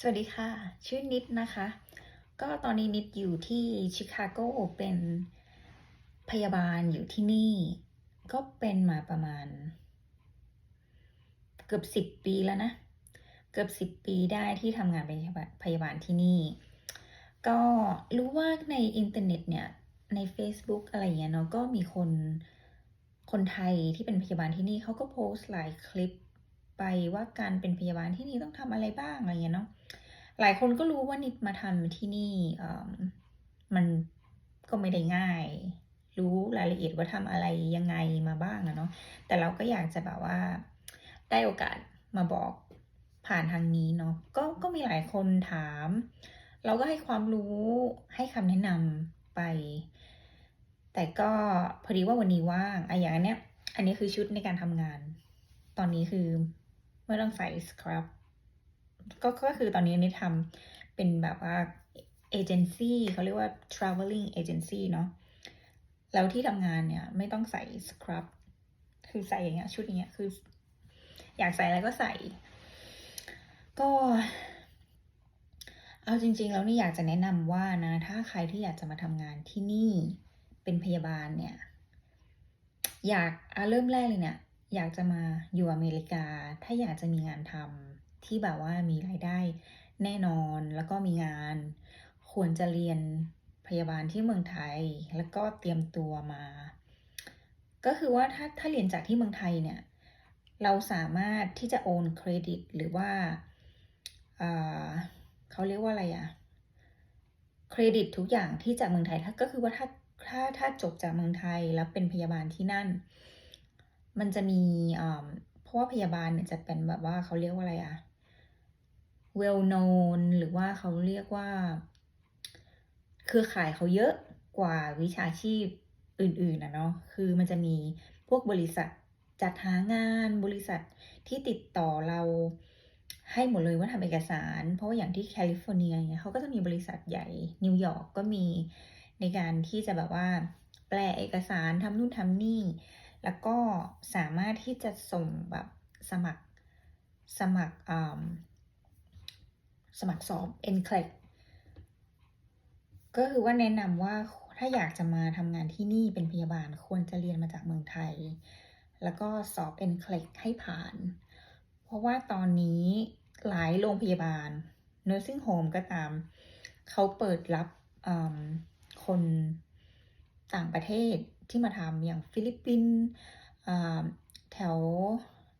สวัสดีค่ะ ชื่อนิดนะคะ ก็ตอนนี้นิดอยู่ที่ชิคาโกเป็นพยาบาลอยู่ที่นี่ ก็เป็นมาประมาณ เกือบสิบปีแล้วนะ เกือบสิบปีได้ที่ทำงานเป็นพยาบาลที่นี่ ก็รู้ว่าในอินเทอร์เน็ตเนี่ย ใน Facebook อะไรอย่างเงี้ยเนาะก็มีคนคนไทยที่เป็นพยาบาลที่นี่เขาก็โพสต์หลายคลิป ไปว่าการเป็นพยาบาลที่นี่ต้องทำอะไรบ้างอะไรเงี้ยเนาะหลายคนก็รู้ว่านิดมาทำที่นี่มันก็ไม่ได้ง่าย รู้รายละเอียดว่าทำอะไรยังไงมาบ้างอะเนาะแต่เราก็อยากจะแบบว่าได้โอกาสมาบอกผ่านทางนี้เนาะก็ก็มีหลายคนถาม เราก็ให้ความรู้ให้คำแนะนำไป แต่ก็พอดีว่าวันนี้ว่างอะอย่างเนี้ย อันนี้คือชุดในการทำงาน ตอนนี้คือ ไม่ต้องใส่สครับก็ก็คือตอนนี้นี่ทำเป็นแบบว่าเอเจนซี่เขาเรียกว่า traveling agency เนาะแล้วที่ทำงานเนี่ยไม่ต้องใส่สครับคือใส่อย่างเงี้ยชุดอย่างเงี้ยคือ อยากใส่อะไรก็ใส่ ก็ เอาจริง ๆ แล้วนี่อยากจะแนะนำว่านะ ถ้าใครที่อยากจะมาทำงานที่นี่เป็นพยาบาลเนี่ย อยากอะเริ่มแรกเลยเนี่ย อยากจะมาอยู่อเมริกา ถ้าอยากจะมีงานทำที่แบบว่ามีรายได้แน่นอนแล้วก็มีงาน ควรจะเรียนพยาบาลที่เมืองไทย แล้วก็เตรียมตัวมา ก็คือว่าถ้าถ้าเรียนจากที่เมืองไทยเนี่ย เราสามารถที่จะโอนเครดิตหรือว่าอ่าเขาเรียกว่าอะไรอะเครดิตทุกอย่างที่จากเมืองไทยถ้าก็คือว่าถ้าถ้าถ้าจบจากเมืองไทยแล้วเป็นพยาบาลที่นั่น มันจะมีอ่าเพราะว่าพยาบาลเนี่ยจะเป็นแบบว่าเขาเรียกว่าอะไรอะ well known หรือว่าเขาเรียกว่า เครือข่ายเขาเยอะกว่าวิชาชีพอื่นๆนะเนาะ คือมันจะมีพวกบริษัทจัดหางานบริษัทที่ติดต่อเราให้หมดเลยว่าทำเอกสาร เพราะว่าอย่างที่แคลิฟอร์เนียเนี่ยเขาก็จะมีบริษัทใหญ่นิวยอร์กก็มีในการที่จะแบบว่า แปลเอกสารทำนู่นทำนี่ แล้วก็สามารถที่จะส่งแบบสมัครสมัครสมัครสอบ NCLEX ก็คือว่าแนะนำว่าถ้าอยากจะมาทำงานที่นี่เป็นพยาบาลควรจะเรียนมาจากเมืองไทย แล้วก็สอบ NCLEX ให้ผ่าน เพราะว่าตอนนี้หลายโรงพยาบาล nursing home ก็ตาม เขาเปิดรับคนต่างประเทศ ที่มาทำอย่างฟิลิปปินส์แถว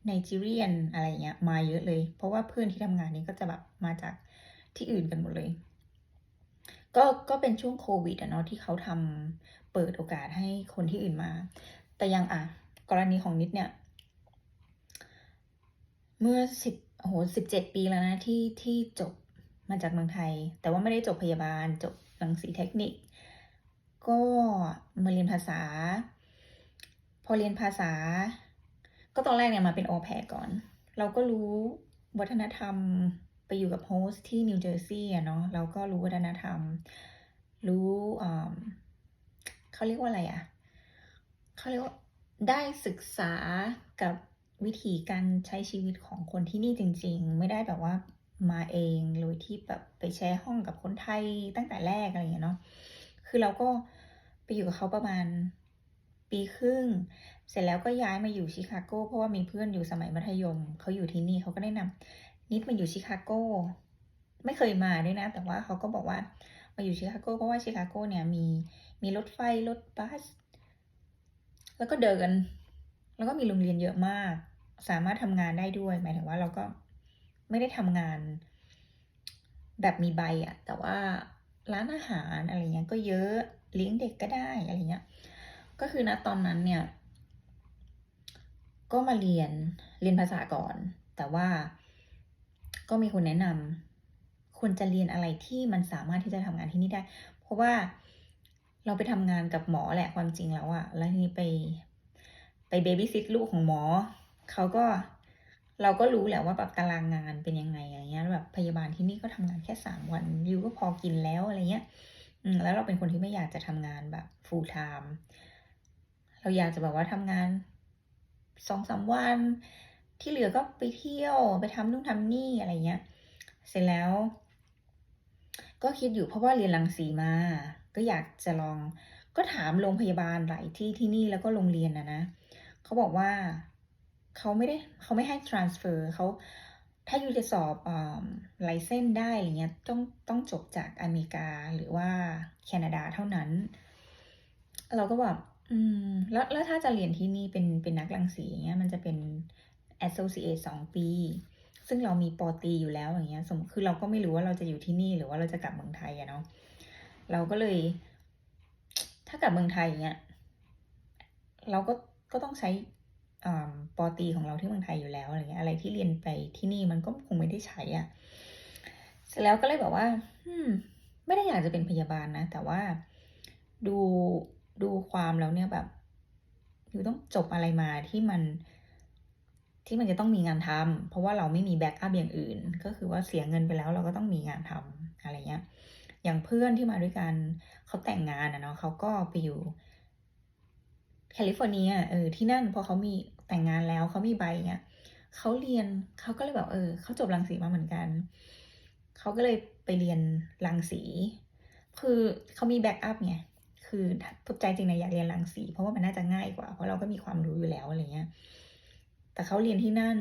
ไนจีเรียนอะไรเงี้ยมาเยอะเลย เพราะว่าเพื่อนที่ทำงานนี้ก็จะแบบมาจากที่อื่นกันหมดเลย ก็ก็เป็นช่วงโควิดอะเนาะที่เขาทำเปิดโอกาสให้คนที่อื่นมา แต่ยังอะกรณีของนิดเนี่ย เมื่อสิบโอ้โหสิบเจ็ดปีแล้วนะที่ที่จบมาจากเมืองไทย แต่ว่าไม่ได้จบพยาบาลจบรังสีเทคนิค ก็มาเรียนภาษา พอเรียนภาษา ก็ตอนแรกเนี่ยมาเป็นโอแพก่อน เราก็รู้วัฒนธรรมไปอยู่กับโฮสที่นิวเจอร์ซีย์อะเนาะเราก็รู้วัฒนธรรม รู้อ่าเขาเรียกว่าอะไรอะเขาเรียกว่าได้ศึกษากับวิธีการใช้ชีวิตของคนที่นี่จริง ๆ ไม่ได้แบบว่ามาเองโดยที่แบบไปแชร์ห้องกับคนไทยตั้งแต่แรกอะไรอย่างเงี้ยเนาะ คือเราก็ไปอยู่กับเขาประมาณปีครึ่ง เสร็จแล้วก็ย้ายมาอยู่ชิคาโกเพราะว่ามีเพื่อนอยู่สมัยมัธยม เขาอยู่ที่นี่เขาก็แนะนำนิดมาอยู่ชิคาโกไม่เคยมาด้วยนะ แต่ว่าเขาก็บอกว่ามาอยู่ชิคาโกเพราะว่าชิคาโกเนี่ยมีมีรถไฟรถบัส แล้วก็เดิน แล้วก็มีโรงเรียนเยอะมาก สามารถทำงานได้ด้วย หมายถึงว่าเราก็ไม่ได้ทำงาน แบบมีใบอะแต่ว่า ร้านอาหารอะไรเงี้ยก็เยอะเลี้ยงเด็กก็ได้อะไรเงี้ย ก็คือณตอนนั้นเนี่ย ก็มาเรียนเรียนภาษาก่อน แต่ว่าก็มีคนแนะนำควรจะเรียนอะไรที่มันสามารถที่จะทำงานที่นี่ได้ เพราะว่าเราไปทำงานกับหมอแหละความจริงแล้วอะแล้วทีนี้ไปไปเบบี้ซิทลูกของหมอเขาก็ เราก็รู้แหละว่าแบบตารางงานเป็นยังไงอะไรเงี้ยแบบพยาบาลที่นี่ก็ทำงานแค่สามวันยูก็พอกินแล้วอะไรเงี้ยอืมแล้วเราเป็นคนที่ไม่อยากจะทำงานแบบ full time เราอยากจะแบบว่าทำงานสองสามวัน ที่เหลือก็ไปเที่ยวไปทำนู่นทำนี่อะไรเงี้ย เสร็จแล้ว ก็คิดอยู่เพราะว่าเรียนรังสีมา ก็อยากจะลองก็ถามโรงพยาบาลหลายที่ที่นี่แล้วก็โรงเรียนนะนะเขาบอกว่า เขาไม่ได้เขาไม่ให้ transfer เขาถ้าอยู่จะสอบไลเซนได้อะไรเงี้ยต้องต้องจบจากอเมริกาหรือว่าแคนาดาเท่านั้น เราก็แบบอืมแล้วแล้วถ้าจะเรียนที่นี่เป็นเป็นนักรังสีเงี้ยมันจะเป็น associate สองปี ซึ่งเรามีปอตีอยู่แล้วอย่างเงี้ยสมคือเราก็ไม่รู้ว่าเราจะอยู่ที่นี่หรือว่าเราจะกลับเมืองไทยอะเนาะเราก็เลย ถ้ากลับเมืองไทยอย่างเงี้ยเราก็ก็ต้องใช้ ปอตีของเราที่เมืองไทยอยู่แล้วอะไรเงี้ยอะไรที่เรียนไปที่นี่มันก็คงไม่ได้ใช้อะเสร็จแล้วก็เลยแบบว่าไม่ได้อยากจะเป็นพยาบาลนะ แต่ว่าดูดูความแล้วเนี่ยแบบอยู่ต้องจบอะไรมาที่มันที่มันจะต้องมีงานทำเพราะว่าเราไม่มีแบ็กอัพอย่างอื่น ก็คือว่าเสียเงินไปแล้วเราก็ต้องมีงานทำอะไรเงี้ยอย่างเพื่อนที่มาด้วยกันเขาแต่งงานอะเนาะเขาก็ไปอยู่ แคลิฟอร์เนียเออที่นั่นพอเขามีแต่งงานแล้วเขามีใบเงี้ยเขาเรียนเขาก็เลยแบบเออเขาจบรังสีมาเหมือนกัน เขาก็เลยไปเรียนรังสี คือเขามีแบ็กอัพไงคือทุกใจจริงนะอยากเรียนรังสี เพราะว่ามันน่าจะง่ายกว่า เพราะเราก็มีความรู้อยู่แล้วอะไรเงี้ย แต่เขาเรียนที่นั่น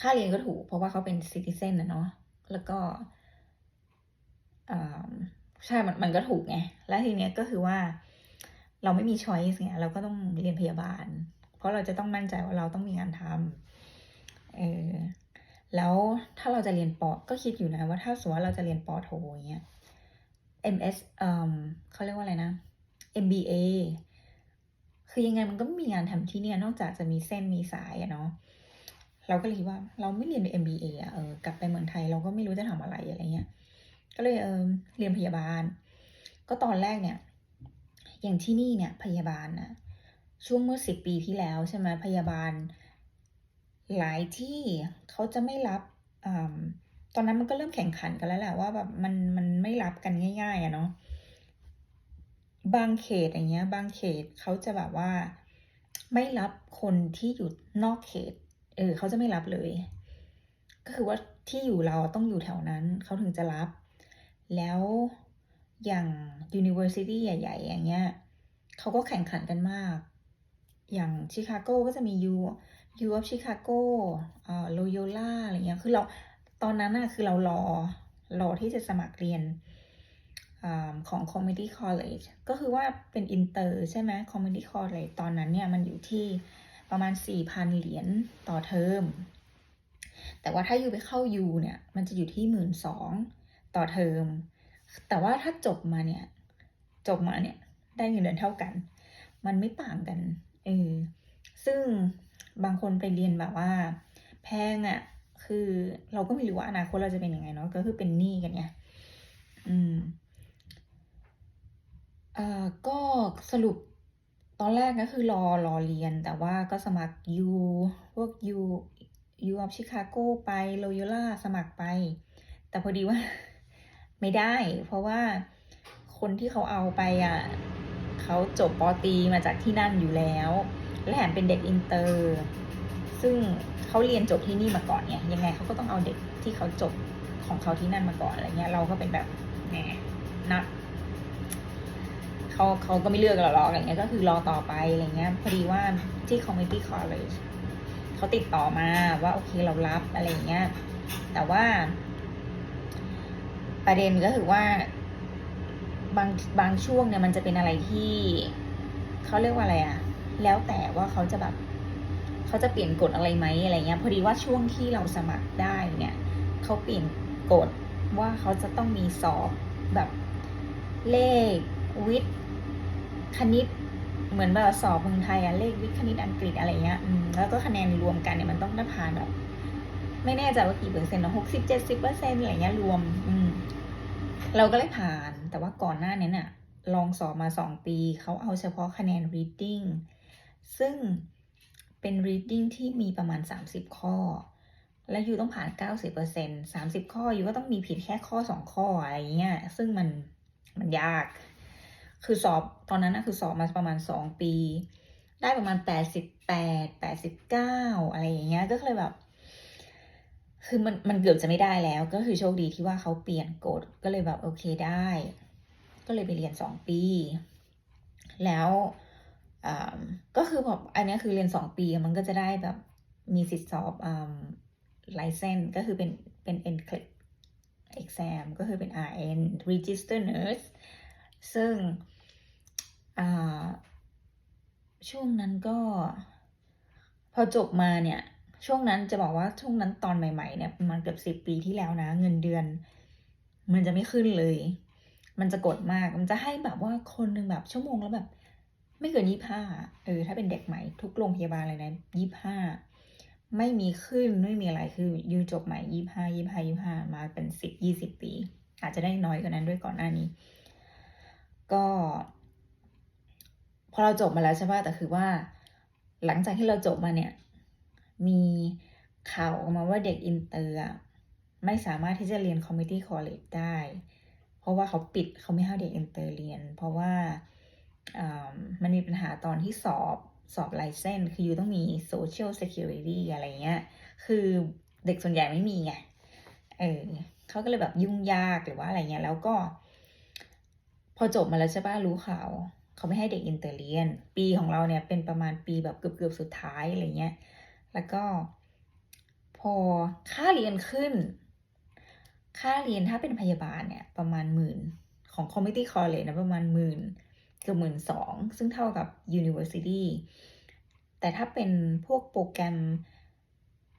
ค่าเรียนก็ถูก เพราะว่าเขาเป็นซิติเซนนะเนาะแล้วก็ใช่มันมันก็ถูกไง แล้วทีเนี้ยก็คือว่า เราไม่มีช้อยส์ไงเราก็ต้องเรียนพยาบาล เพราะเราจะต้องมั่นใจว่าเราต้องมีงานทำเออแล้วถ้าเราจะเรียนปอก็คิดอยู่นะว่าถ้าสมมติว่าเราจะเรียนปอโทอย่างเงี้ย MS เอ่อเขาเรียกว่าอะไรนะ MBA คือยังไงมันก็ไม่มีงานทำที่เนี่ยนอกจากจะมีเส้นมีสายอะเนาะเราก็เลยว่าเราไม่เรียน MBA อะเออกลับไปเมืองไทยเราก็ไม่รู้จะทำอะไรอะไรเงี้ยก็เลยเออเรียนพยาบาล ก็ตอนแรกเนี่ย อย่างที่นี่เนี่ยพยาบาลนะช่วงเมื่อสิบปีที่แล้วใช่ไหมพยาบาล หลายที่เขาจะไม่รับอตอนนั้นมันก็เริ่มแข่งขันกันแล้วแหละว่าแบบมันมันไม่รับกันง่ายๆอะเนาะบางเขตอย่างเงี้ย บางเขตเขาจะแบบว่าไม่รับคนที่อยู่นอกเขต เออเขาจะไม่รับเลย ก็คือว่าที่อยู่เราต้องอยู่แถวนั้นเขาถึงจะรับ แล้ว อย่าง University ใหญ่ ๆ อย่างเงี้ยเขาก็แข่งขันกันมาก อย่างชิคาโกก็จะมี U U of Chicago อ่า Loyola อะไรเงี้ย คือเราตอนนั้นอะคือเรารอรอที่จะสมัครเรียนอของ Community College ก็คือว่าเป็นอินเตอร์ใช่ไหม Community College ตอนนั้นเนี่ยมันอยู่ที่ประมาณ 4,000 เหรียญต่อเทอม แต่ว่าถ้าอยู่ไปเข้ายูเนี่ย มันจะอยู่ที่หมื่นสองต่อเทอม แต่ว่าถ้าจบมาเนี่ย จบมาเนี่ย ได้เงินเดือนเท่ากัน มันไม่ต่างกันเออซึ่งบางคนไปเรียนแบบว่า แพงอะ่ะ คือเราก็ไม่รู้ว่าอนาคตเราจะเป็นยังไงเนาะก็คือเป็นหนี้กันไงอืมอ่าก็สรุปตอนแรกก็คือรอรอเรียน แต่ว่าก็สมัครยูพวกยูยูออฟชิคาโกไปโลโยล่าสมัครไป แต่พอดีว่า ไม่ได้ เพราะว่าคนที่เขาเอาไปอะเขาจบปอตีมาจากที่นั่นอยู่แล้ว และแถมเป็นเด็กอินเตอร์ ซึ่งเขาเรียนจบที่นี่มาก่อนเนี่ยยังไงเขาก็ต้องเอาเด็กที่เขาจบของเขาที่นั่นมาก่อนอะไรเงี้ยเราก็เป็นแบบแหมนัดเขาเขาก็ไม่เลือกเราหรอกอะไรเงี้ยก็คือรอต่อไปอะไรเงี้ยพอดีว่าที่ community college เขาติดต่อมาว่าโอเคเรารับอะไรเงี้ยแต่ว่า ประเด็นก็คือว่าบางบางช่วงเนี่ยมันจะเป็นอะไรที่เขาเรียกว่าอะไรอะแล้วแต่ว่าเขาจะแบบเขาจะเปลี่ยนกฎอะไรไหมอะไรเงี้ย พอดีว่าช่วงที่เราสมัครได้เนี่ยเขาเปลี่ยนกฎว่าเขาจะต้องมีสอบแบบเลขวิทย์คณิตเหมือนแบบสอบเมืองไทยอะเลขวิทย์คณิตอังกฤษอะไรเงี้ยแล้วก็คะแนนรวมกันเนี่ยมันต้องได้ผ่านแบบไม่แน่ใจว่ากี่เปอร์เซ็นต์นะหกสิบเจ็ดสิบเปอร์เซ็นต์อะไรเงี้ยรวมอืม เราก็เลยผ่าน แต่ว่าก่อนหน้านี้เนี่ยลองสอบมาสองปี เขาเอาเฉพาะคะแนน reading ซึ่งเป็น reading ที่มีประมาณ 30 ข้อ และยูต้องผ่าน 90% 30 ข้อยูก็ต้องมีผิดแค่ข้อ 2 ข้ออะไรเงี้ย ซึ่งมันมันยาก คือสอบตอนนั้นนะคือสอบมาประมาณ 2 ปี ได้ประมาณ 88 89 อะไรอย่างเงี้ย ก็เลยแบบ คือมันมันเกือบจะไม่ได้แล้ว ก็คือโชคดีที่ว่าเขาเปลี่ยนกฎก็เลยแบบโอเคได้ ก็เลยไปเรียนสองปี แล้วอ่าก็คือแบบอันนี้คือเรียนสองปีมันก็จะได้แบบมีสิทธิสอบอ่าไลเซนก็คือเป็นเป็น NCLEX exam ก็คือเป็น RN Register Nurse ซึ่งอ่าช่วงนั้นก็ พอจบมาเนี่ย ช่วงนั้นจะบอกว่าช่วงนั้นตอนใหม่ๆเนี่ยประมาณเกือบสิบปีที่แล้วนะ เงินเดือน มันจะไม่ขึ้นเลย มันจะกดมาก มันจะให้แบบว่าคนหนึ่งแบบชั่วโมงแล้วแบบ ไม่เกินยี่ห้าเออถ้าเป็นเด็กใหม่ทุกโรงพยาบาลเลยนะยี่ห้าไม่มีขึ้นไม่มีอะไรคือยูจบใหม่ยี่ห้ายี่ห้ายี่ห้ามาเป็นสิบยี่สิบปี อาจจะได้น้อยกว่านั้นด้วยก่อนหน้านี้ ก็ พอเราจบมาแล้วใช่ป่ะแต่คือว่า หลังจากที่เราจบมาเนี่ย มีข่าวออกมาว่าเด็กอินเตอร์ไม่สามารถที่จะเรียนคอมมิตี้คอ l เล e ได้ เพราะว่าเขาปิดเขาไม่ให้เด็กอินเตอร์เรียน เพราะว่ามันมีปัญหาตอนที่สอบสอบไลเซนคืออยู่ต้องมี Social Security อะไรเงี้ย คือเด็กส่วนใหญ่ไม่มีไง เออเขาก็เลยแบบยุ่งยากหรือว่าอะไรเงี้ย แล้วก็ พอจบมาแล้วใช่ป่ะรู้ข่าวเขาไม่ให้เด็กอินเตอร์เรียน ปีของเราเนี่ยเป็นประมาณปีแบบเกือบเกือบสุดท้ายอะไรเงี้ย แล้วก็พอค่าเรียนขึ้น ค่าเรียนถ้าเป็นพยาบาลเนี่ยประมาณหมื่นของ community college นะประมาณหมื่นเกือบหมื่นสองซึ่งเท่ากับ university แต่ถ้าเป็นพวกโปรแกรม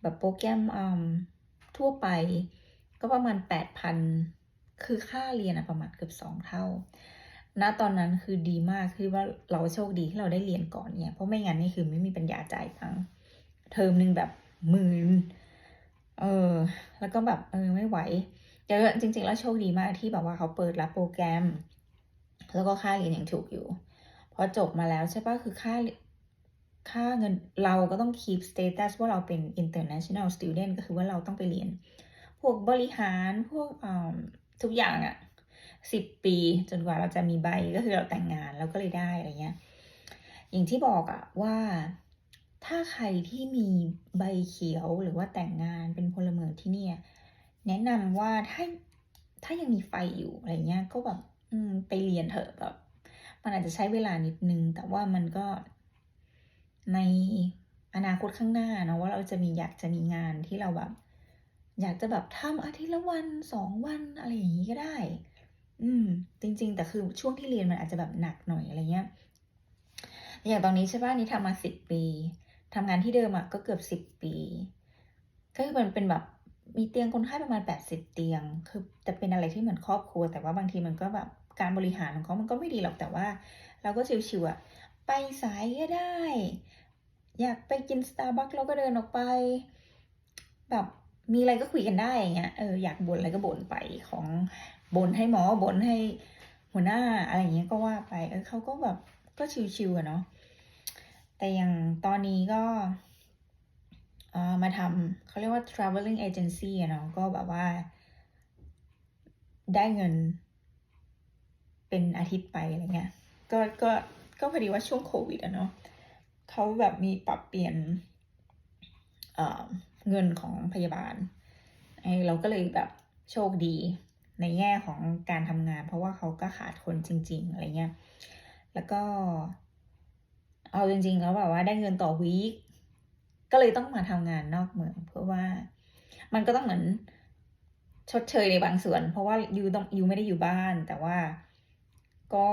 แบบโปรแกรมทั่วไปก็ประมาณแปดพันคือค่าเรียนอะประมาณเกือบสองเท่า ณ ตอนนั้นคือดีมาก คือว่าเราโชคดีที่เราได้เรียนก่อนเนี่ย เพราะไม่งั้นนี่คือไม่มีปัญญาจ่ายตังค์ เทอมหนึ่งแบบหมื่นเออ แล้วก็แบบเออไม่ไหวแต่จริง ๆ แล้วโชคดีมากที่แบบว่าเขาเปิดรับโปรแกรม แล้วก็ค่าเรียนยังถูกอยู่ พอจบมาแล้วใช่ปะคือค่าค่าเงินเราก็ต้อง keep status ว่าเราเป็น international student ก็คือว่าเราต้องไปเรียน พวกบริหารพวกอ่าทุกอย่างอะสิบปีจนกว่าเราจะมีใบก็คือเราแต่งงานแล้วก็เลยได้อะไรเงี้ย อย่างที่บอกอะว่า ถ้าใครที่มีใบเขียวหรือว่าแต่งงานเป็นพลเมืองที่เนี่ย แนะนำว่าถ้าถ้ายังมีไฟอยู่อะไรเงี้ยก็แบบอืมไปเรียนเถอะแบบ มันอาจจะใช้เวลานิดนึง แต่ว่ามันก็ในอนาคตข้างหน้าเนอะว่าเราจะมีอยากจะมีงานที่เราแบบ อยากจะแบบทำอาทิตย์ละวันสองวันอะไรอย่างนี้ก็ได้ อืม จริง ๆ แต่คือช่วงที่เรียนมันอาจจะแบบหนักหน่อยอะไรเงี้ยอย่างตอนนี้ใช่ป่ะนี่ทำมาสิบปี ทำงานที่เดิมอะก็เกือบสิบปี ก็คือมันเป็นแบบมีเตียงคนไข้ประมาณแปดสิบเตียง คือจะเป็นอะไรที่เหมือนครอบครัว แต่ว่าบางทีมันก็แบบการบริหารของเขามันก็ไม่ดีหรอกแต่ว่า เราก็ชิวๆอะไปสายก็ได้ อยากไปกินสตาร์บัคเราก็เดินออกไป แบบมีอะไรก็คุยกันได้อย่างเงี้ยเอออยากบ่นอะไรก็บ่นไปของบ่นให้หมอบ่นให้หัวหน้าอะไรอย่างเงี้ยก็ว่าไปเออเขาก็แบบก็ชิวๆอะเนาะ แต่อย่างตอนนี้ก็มาทำเขาเรียกว่า traveling agency อะเนาะก็แบบว่า ได้เงิน เป็นอาทิตย์ไปอะไรเงี้ย ก็ก็ก็พอดีว่าช่วงโควิดอะเนาะเขาแบบมีปรับเปลี่ยนเเงินของพยาบาลไอเราก็เลยแบบโชคดีในแง่ของการทำงาน เพราะว่าเขาก็ขาดคนจริง ๆ อะไรเงี้ย แล้วก็ เอาจริงๆแล้วแบบว่าได้เงินต่อวีคก็เลยต้องมาทำงานนอกเมือง เพื่อว่ามันก็ต้องเหมือนชดเชยในบางส่วน เพราะว่ายูต้องยูไม่ได้อยู่บ้าน แต่ว่าก็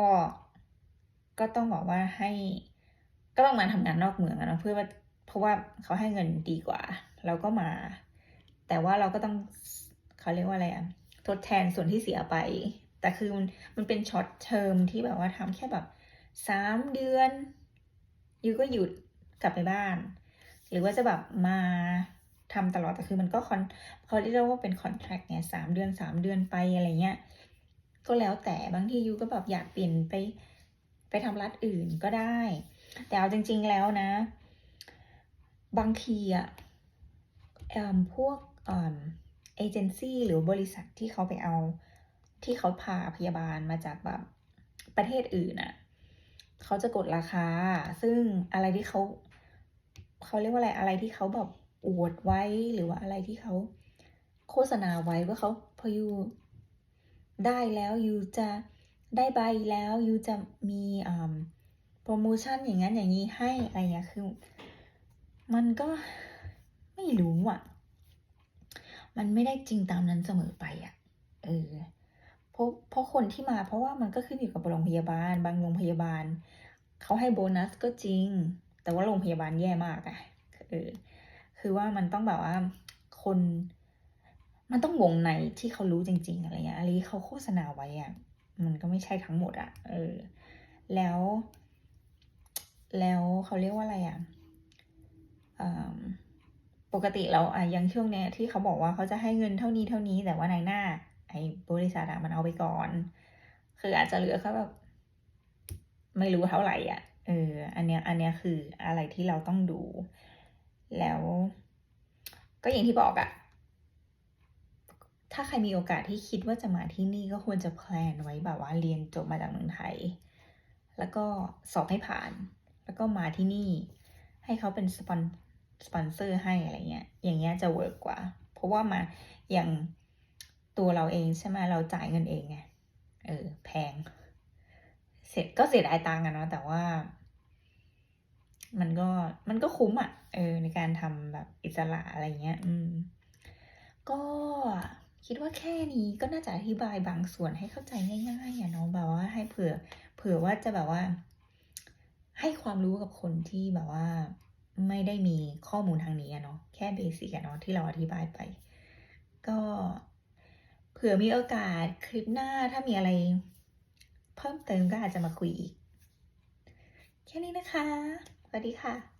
ก็ต้องบอกว่าให้ ก็ต้องมาทำงานนอกเมืองนะเพื่อว่าเพราะว่าเขาให้เงินดีกว่า เราก็มา แต่ว่าเราก็ต้องเขาเรียกว่าอะไรอะทดแทนส่วนที่เสียไป แต่คือมันมันเป็นช็อตเทอมที่แบบว่าทำแค่แบบสามเดือน ยูก็หยุดกลับไปบ้าน หรือว่าจะแบบมาทำตลอดแต่คือมันก็คอนเขาเรียกว่าเป็นคอนแท c t ไงสามเดือนสามเดือนไปอะไรเงี้ยก็แล้วแต่บางทียูก็แบบอยากเปลี่ยนไปไปทำรัฐอื่นก็ได้ แต่เอาจริง ๆแล้วนะ บางทีอะอพวกเอเจนซี่หรือบริษัทที่เขาไปเอาที่เขาพาพยาบาลมาจากแบบประเทศอื่นอะ เขาจะกดราคา ซึ่งอะไรที่เขาเขาเรียกว่าอะไรอะไรที่เขาแบบอวดไว้หรือว่าอะไรที่เขาโฆษณาไว้ว่าเขาพอยูได้แล้วยูจะได้ใบแล้วยูจะมีอ่าโปรโมชั่นอย่างนั้นอย่างนี้ให้อะไรเงี้ยคือ มันก็ไม่รู้อะ มันไม่ได้จริงตามนั้นเสมอไปอะ เออ เพราะเพราะคนที่มาเพราะว่ามันก็ขึ้นอยู่กับโรงพยาบาล บางโรงพยาบาลเขาให้โบนัสก็จริง แต่ว่าโรงพยาบาลแย่มากอะเออคือว่ามันต้องแบบว่าคน มันต้องวงในที่เขารู้จริง ๆ อะไรเงี้ยอะไรที่เขาโฆษณาไว้อะมันก็ไม่ใช่ทั้งหมดอะเออ แล้ว แล้วเขาเรียกว่าอะไรอะอ่าปกติเราอะยังช่วงเนี้ยที่เขาบอกว่าเขาจะให้เงินเท่านี้เท่านี้แต่ว่าในหน้า ไอ้บริษัทอะมันเอาไปก่อน คืออาจจะเหลือแค่แบบไม่รู้เท่าไหร่อะ เออ อันเนี้ย อันเนี้ยคืออะไรที่เราต้องดู แล้ว ก็อย่างที่บอกอะถ้าใครมีโอกาสที่คิดว่าจะมาที่นี่ก็ควรจะแพลนไว้แบบว่าเรียนจบมาจากเมืองไทย แล้วก็สอบให้ผ่าน แล้วก็มาที่นี่ ให้เขาเป็นสปอนสปอนเซอร์ให้อะไรเงี้ย อย่างเงี้ยจะเวิร์กกว่า เพราะว่ามาอย่าง ตัวเราเองใช่ไหมเราจ่ายเงินเองไงเออแพง เสร็จก็เสียดายตังค์อะเนาะแต่ว่า มันก็มันก็คุ้มอะเออ ในการทำแบบอิสระอะไรเงี้ย อืม ก็คิดว่าแค่นี้ก็น่าจะอธิบายบางส่วนให้เข้าใจง่ายๆอะเนาะแบบว่าให้เผื่อ เผื่อว่าจะแบบว่า ให้ความรู้กับคนที่แบบว่า ไม่ได้มีข้อมูลทางนี้อะเนาะแค่เบสิกอะเนาะที่เราอธิบายไป ก็ เผื่อมีโอกาสคลิปหน้าถ้ามีอะไร เพิ่มเติมก็อาจจะมาคุยอีก แค่นี้นะคะ สวัสดีค่ะ